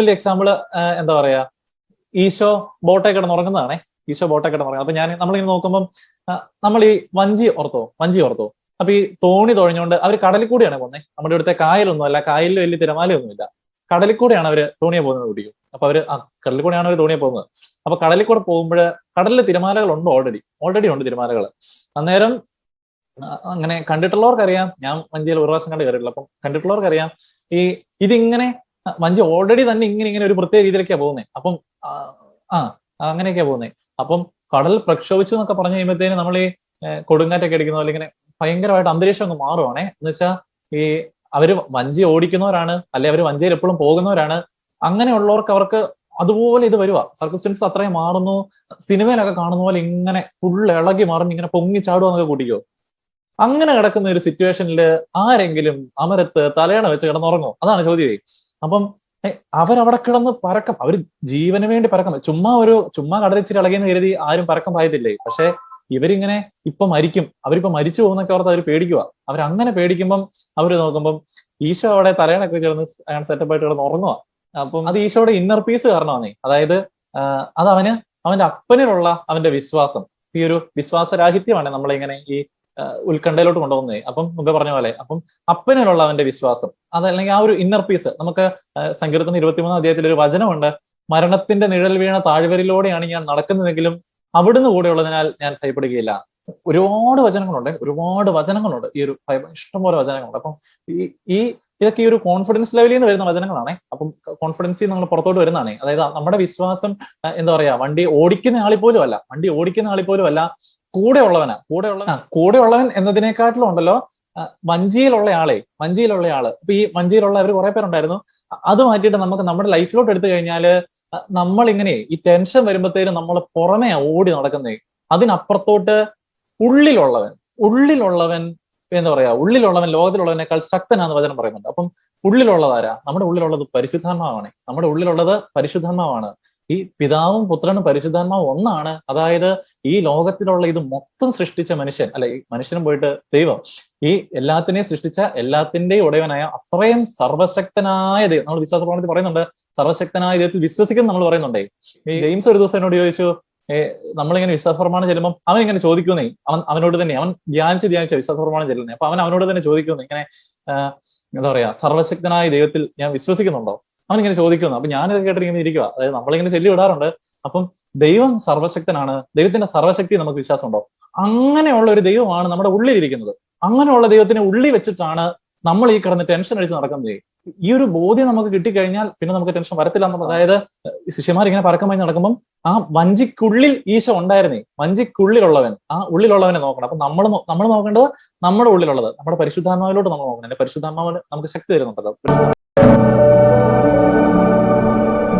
വലിയ എക്സാമ്പിൾ എന്താ പറയാ ഈശോ ബോട്ടെ കിടന്ന് ഉറങ്ങുന്നതാണേ. ഈശോ ബോട്ടെ കിടന്ന് ഉറങ്ങുന്നത്. അപ്പൊ ഞാൻ നമ്മളിങ്ങനെ നോക്കുമ്പോൾ നമ്മൾ ഈ വഞ്ചി ഓർത്തോ വഞ്ചി ഓർത്തോ. അപ്പൊ ഈ തോണി തുഴഞ്ഞുകൊണ്ട് അവർ കടലിൽ കൂടിയാണ് പോകുന്നത് നമ്മുടെ ഇവിടുത്തെ കായലൊന്നും അല്ല കായലിൽ വലിയ തിരമാലയൊന്നുമില്ല. കടലിൽ കൂടെയാണ് അവർ തോണിയെ പോകുന്നത് കുടിക്കും. അപ്പൊ അവർ ആ കടലിൽ കൂടെയാണ് അവർ തോണിയെ പോകുന്നത്. അപ്പൊ കടലിൽ കൂടെ പോകുമ്പോൾ കടലിൽ തിരമാലകൾ ഉണ്ട് ഓൾറെഡി ഓൾറെഡി ഉണ്ട് തിരമാലകൾ അന്നേരം അങ്ങനെ കണ്ടിട്ടുള്ളവർക്കറിയാം. ഞാൻ വഞ്ചിയിൽ ഒരു പ്രാവശ്യം കണ്ട് കയറിയിട്ടില്ല അപ്പം കണ്ടിട്ടുള്ളവർക്കറിയാം ഈ ഇതിങ്ങനെ വഞ്ചി ഓൾറെഡി തന്നെ ഇങ്ങനെ ഇങ്ങനെ ഒരു പ്രത്യേക രീതിയിലേക്കാണ് പോകുന്നത് അപ്പം ആ, അങ്ങനെയൊക്കെയാ പോകുന്നത് അപ്പം കടൽ പ്രക്ഷോഭിച്ചു എന്നൊക്കെ പറഞ്ഞു കഴിയുമ്പോഴത്തേന് നമ്മൾ ഈ കൊടുങ്കാറ്റൊക്കെ അടിക്കുന്ന അല്ലെങ്കിൽ ഇങ്ങനെ ഭയങ്കരമായിട്ട് അന്തരീക്ഷം അങ്ങ് മാറുവാണേ. എന്ന് വെച്ചാൽ ഈ അവർ വഞ്ചി ഓടിക്കുന്നവരാണ് അല്ലെ അവർ വഞ്ചിയിൽ എപ്പോഴും പോകുന്നവരാണ്. അങ്ങനെയുള്ളവർക്ക് അവർക്ക് അതുപോലെ ഇത് വരുവാ. സർക്കസ്റ്റൻസ് അത്രയും മാറുന്നു. സിനിമയിലൊക്കെ കാണുന്ന പോലെ ഇങ്ങനെ ഫുൾ ഇളകി മറിഞ്ഞ് ഇങ്ങനെ പൊങ്ങി ചാടുക എന്നൊക്കെ കൂട്ടിക്കോ. അങ്ങനെ കിടക്കുന്ന ഒരു സിറ്റുവേഷനിൽ ആരെങ്കിലും അമരത്ത് തലയണ വെച്ച് കിടന്നുറങ്ങോ അതാണ് ചോദ്യമേ അപ്പം അവരവിടെ കിടന്ന് പരക്കം അവർ ജീവന് വേണ്ടി പരക്കം ചുമ്മാ ഒരു ചുമ്മാ കടലിച്ചിരി ഇളകിയെന്ന് കരുതി ആരും പരക്കം പായത്തില്ലേ? പക്ഷെ ഇവരിങ്ങനെ ഇപ്പൊ മരിക്കും. അവരിപ്പോ മരിച്ചു പോകുന്നൊക്കെ ഓർത്ത് അവർ പേടിക്കുക അവരങ്ങനെ പേടിക്കുമ്പം അവർ നോക്കുമ്പം ഈശോ അവിടെ തലയണൊക്കെ കിടന്ന് സെറ്റപ്പ് ആയിട്ട് കിടന്ന് ഉറങ്ങുക അപ്പം അത് ഈശോയുടെ ഇന്നർ പീസ് കാരണമാണേ അതായത് അത് അവന് അവന്റെ അപ്പനിലുള്ള അവന്റെ വിശ്വാസം. ഈ ഒരു വിശ്വാസരാഹിത്യമാണ് നമ്മളിങ്ങനെ ഈ ഉത്കണ്ഠയിലോട്ട് കൊണ്ടുപോകുന്നത് അപ്പം മുമ്പേ പറഞ്ഞ പോലെ അപ്പം അപ്പനിലുള്ള അവന്റെ വിശ്വാസം അതല്ലെങ്കിൽ ആ ഒരു ഇന്നർ പീസ് നമുക്ക് സങ്കീർത്തന ഇരുപത്തിമൂന്നാം അധ്യായത്തിൽ ഒരു വചനമുണ്ട് മരണത്തിന്റെ നിഴൽ വീണ താഴ്വരയിലൂടെയാണ് ഞാൻ നടക്കുന്നതെങ്കിലും അവിടുന്ന് കൂടെയുള്ളതിനാൽ ഞാൻ ഭയപ്പെടുകയില്ല. ഒരുപാട് വചനങ്ങളുണ്ട് ഒരുപാട് വചനങ്ങളുണ്ട്. ഈ ഒരു ഇഷ്ടംപോലെ വചനങ്ങളുണ്ട്. അപ്പം ഈ ഈ ഇതൊക്കെ ഈ ഒരു കോൺഫിഡൻസ് ലെവലിൽ നിന്ന് വരുന്ന വചനങ്ങളാണ്. അപ്പം കോൺഫിഡൻസിൽ നമ്മൾ പുറത്തോട്ട് വരുന്നതാണ്. അതായത് നമ്മുടെ വിശ്വാസം എന്താ പറയാ വണ്ടി ഓടിക്കുന്ന ആളിൽ പോലും അല്ല വണ്ടി ഓടിക്കുന്ന ആളിൽ പോലും അല്ല കൂടെ ഉള്ളവനാ കൂടെ ഉള്ള കൂടെ ഉള്ളവൻ എന്നതിനെക്കാട്ടിലും ഉണ്ടല്ലോ വഞ്ചിയിലുള്ള ആളെ വഞ്ചിയിലുള്ള ആൾ. ഇപ്പൊ ഈ വഞ്ചിയിലുള്ള അവർ കുറെ പേരുണ്ടായിരുന്നു. അത് മാറ്റിയിട്ട് നമുക്ക് നമ്മുടെ ലൈഫിലോട്ട് എടുത്തു കഴിഞ്ഞാൽ നമ്മൾ ഇങ്ങനെ ഈ ടെൻഷൻ വരുമ്പോഴത്തേനും നമ്മൾ പുറമേ ഓടി നടക്കുന്നേ അതിനപ്പുറത്തോട്ട് ഉള്ളിലുള്ളവൻ ഉള്ളിലുള്ളവൻ എന്താ പറയാ ഉള്ളിലുള്ളവൻ ലോകത്തിലുള്ളവനേക്കാൾ ശക്തനാന്ന് വചനം പറയുന്നുണ്ട്. അപ്പം ഉള്ളിലുള്ളതാരാ? നമ്മുടെ ഉള്ളിലുള്ളത് പരിശുദ്ധാത്മാവാണ്. നമ്മുടെ ഉള്ളിലുള്ളത് പരിശുദ്ധാത്മാവാണ്. ഈ പിതാവും പുത്രനും പരിശുദ്ധാത്മാവും ഒന്നാണ്. അതായത് ഈ ലോകത്തിലുള്ള ഇത് മൊത്തം സൃഷ്ടിച്ച മനുഷ്യൻ അല്ലെ മനുഷ്യനും പോയിട്ട് ദൈവം ഈ എല്ലാത്തിനെയും സൃഷ്ടിച്ച എല്ലാത്തിന്റെയും ഉടയവനായ അത്രയും സർവശക്തനായ ദൈവം. നമ്മൾ വിശ്വാസ പ്രമാണത്തിൽ പറയുന്നുണ്ട് സർവശക്തനായ ദൈവത്തിൽ വിശ്വസിക്കുന്ന നമ്മൾ പറയുന്നുണ്ടേ. ഈ ജെയിംസ് ഒരു ദിവസം എന്നോട് ചോദിച്ചു നമ്മളിങ്ങനെ വിശ്വാസ പ്രമാണം ചെല്ലുമ്പോൾ അവൻ ഇങ്ങനെ ചോദിക്കുന്നേ അവൻ അവനോട് തന്നെ അവൻ ധ്യാനിച്ച് ധ്യാനിച്ച വിശ്വാസ പ്രമാണം ചെല്ലുന്നേ. അപ്പൊ അവൻ അവനോട് തന്നെ ചോദിക്കുന്നു ഇങ്ങനെ എന്താ പറയാ സർവശക്തനായ ദൈവത്തിൽ ഞാൻ വിശ്വസിക്കുന്നുണ്ടോ? അവൻ ഇങ്ങനെ ചോദിക്കുന്നു. അപ്പൊ ഞാനിത് ഇങ്ങനെ ഇരിക്കുക അതായത് നമ്മളിങ്ങനെ ചെല്ലി വിടാറുണ്ട് അപ്പം ദൈവം സർവശക്തനാണ്. ദൈവത്തിന്റെ സർവശക്തി നമുക്ക് വിശ്വാസമുണ്ടോ? അങ്ങനെയുള്ള ഒരു ദൈവമാണ് നമ്മുടെ ഉള്ളിലിരിക്കുന്നത്. അങ്ങനെയുള്ള ദൈവത്തിനെ ഉള്ളിൽ വെച്ചിട്ടാണ് നമ്മൾ ഈ കിടന്ന് ടെൻഷൻ അടിച്ച് നടക്കുന്നത്. ഈ ഒരു ബോധ്യം നമുക്ക് കിട്ടിക്കഴിഞ്ഞാൽ പിന്നെ നമുക്ക് ടെൻഷൻ വരത്തില്ല അതായത് ശിഷ്യന്മാർ ഇങ്ങനെ പരക്കമായി നടക്കുമ്പം ആ വഞ്ചിക്കുള്ളിൽ ഈശോ ഉണ്ടായിരുന്നേ. വഞ്ചിക്കുള്ളിലുള്ളവൻ. ആ ഉള്ളിലുള്ളവനെ നോക്കണം. അപ്പൊ നമ്മൾ നമ്മൾ നോക്കേണ്ടത് നമ്മുടെ ഉള്ളിലുള്ളത്. നമ്മുടെ പരിശുദ്ധാത്മാവിലോട്ട് നമ്മൾ നോക്കണം. പരിശുദ്ധാത്മാവിന് നമുക്ക് ശക്തി തരുന്നുണ്ടല്ലോ.